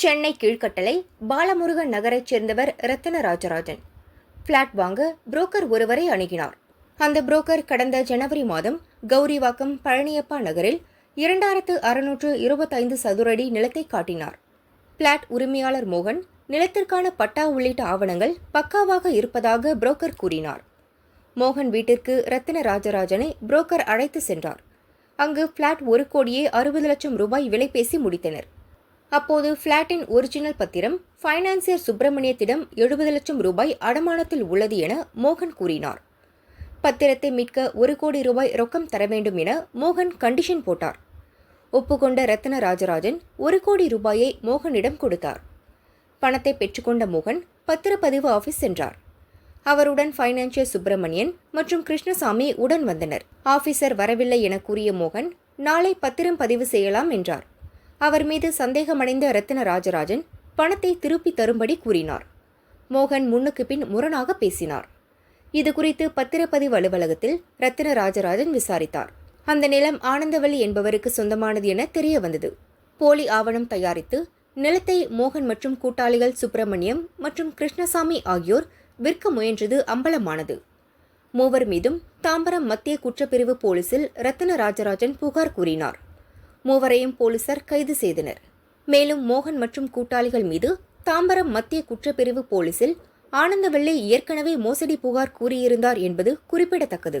சென்னை கீழ்கட்டளை பாலமுருகன் நகரைச் சேர்ந்தவர் ரத்தன ராஜராஜன் பிளாட் வாங்க புரோக்கர் ஒருவரை அணுகினார். அந்த புரோக்கர் கடந்த ஜனவரி மாதம் கௌரிவாக்கம் பழனியப்பா நகரில் இரண்டாயிரத்து அறுநூற்று இருபத்தைந்து சதுரடி நிலத்தை காட்டினார். பிளாட் உரிமையாளர் மோகன் நிலத்திற்கான பட்டா உள்ளிட்ட ஆவணங்கள் பக்காவாக இருப்பதாக புரோக்கர் கூறினார். மோகன் வீட்டிற்கு ரத்தின ராஜராஜனை புரோக்கர் அழைத்து சென்றார். அங்கு பிளாட் ஒரு கோடியே அறுபது லட்சம் ரூபாய் விலை பேசி முடித்தனர். அப்போது பிளாட்டின் ஒரிஜினல் பத்திரம் ஃபைனான்சியர் சுப்பிரமணியத்திடம் எழுபது லட்சம் ரூபாய் அடமானத்தில் உள்ளது என மோகன் கூறினார். பத்திரத்தை மீட்க ஒரு கோடி ரூபாய் ரொக்கம் தர வேண்டும் என மோகன் கண்டிஷன் போட்டார். ஒப்புக்கொண்ட ரத்ன ராஜராஜன் ஒரு கோடி ரூபாயை மோகனிடம் கொடுத்தார். பணத்தை பெற்றுக்கொண்ட மோகன் பத்திரப்பதிவு ஆபீஸ் சென்றார். அவருடன் ஃபைனான்சியர் சுப்பிரமணியன் மற்றும் கிருஷ்ணசாமி உடன் வந்தனர். ஆபீசர் வரவில்லை என கூறிய மோகன் நாளை பத்திரம் பதிவு செய்யலாம் என்றார். அவர் மீது சந்தேகமடைந்த ரத்தின ராஜராஜன் பணத்தை திருப்பி தரும்படி கூறினார். மோகன் முன்னுக்கு பின் முரணாக பேசினார். இது குறித்து பத்திரப்பதிவு அலுவலகத்தில் ரத்தின ராஜராஜன் விசாரித்தார். அந்த நிலம் ஆனந்தவல்லி என்பவருக்கு சொந்தமானது என தெரிய வந்தது போலி ஆவணம் தயாரித்து நிலத்தை மோகன் மற்றும் கூட்டாளிகள் சுப்பிரமணியம் மற்றும் கிருஷ்ணசாமி ஆகியோர் விற்க முயன்றது அம்பலமானது. மூவர் மீதும் தாம்பரம் மத்திய குற்றப்பிரிவு போலீசில் ரத்தின ராஜராஜன் புகார் கூறினார். மூவரையும் போலீசார் கைது செய்தனர். மேலும் மோகன் மற்றும் கூட்டாளிகள் மீது தாம்பரம் மத்திய குற்றப்பிரிவு போலீசில் ஆனந்தவள்ளி ஏற்கனவே மோசடி புகார் கூறியிருந்தார் என்பது குறிப்பிடத்தக்கது.